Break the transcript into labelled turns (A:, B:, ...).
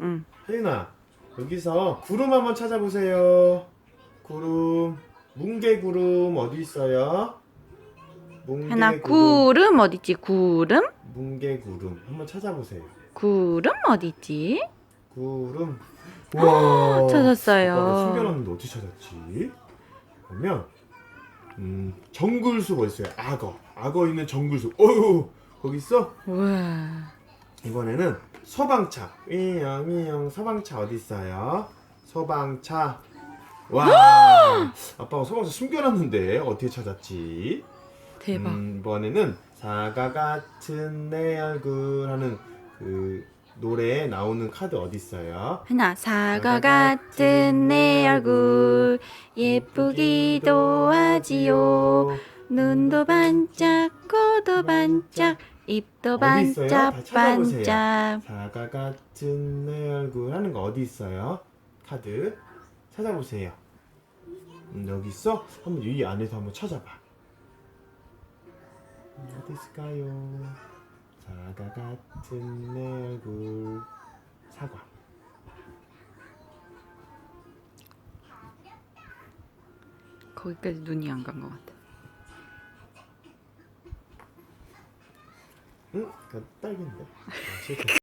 A: 응.
B: 혜인아 여기서 구름 한번 찾아보세요. 구름 뭉게구름 어디 있어요?
A: 하나 구름 어디지? 구름?
B: 뭉게구름 한번 찾아보세요.
A: 구름 어디지?
B: 구름 와
A: 찾았어요.
B: 아빠가 숨겨놨는데 어떻게 찾았지? 그러면 음 정글숲 어디 있어요? 악어 악어 있는 정글숲 어휴 거기 있어?
A: 우와.
B: 이번에는 소방차 위영 위영 소방차 어디 있어요? 소방차 와 아빠가 소방차 숨겨놨는데 어떻게 찾았지?
A: 대박.
B: 음, 이번에는 사과 같은 내 얼굴 하는 그 노래에 나오는 카드 어디 있어요?
A: 하나 사과 같은 내 얼굴 예쁘기도 하지요. 눈도 반짝, 코도 반짝, 입도
B: 어디 있어요? 다
A: 반짝
B: 찾아보세요.
A: 반짝.
B: 사과 같은 내 얼굴 하는 거 어디 있어요? 카드 찾아보세요. 음, 여기 있어? 한번 이 안에서 한번 찾아봐. 음, 어디 있을까요? 사과 같은 내 얼굴 사과.
A: 거기까지 눈이 안 간 것 같아.
B: 응? 그 딸기인데. 아, 실패.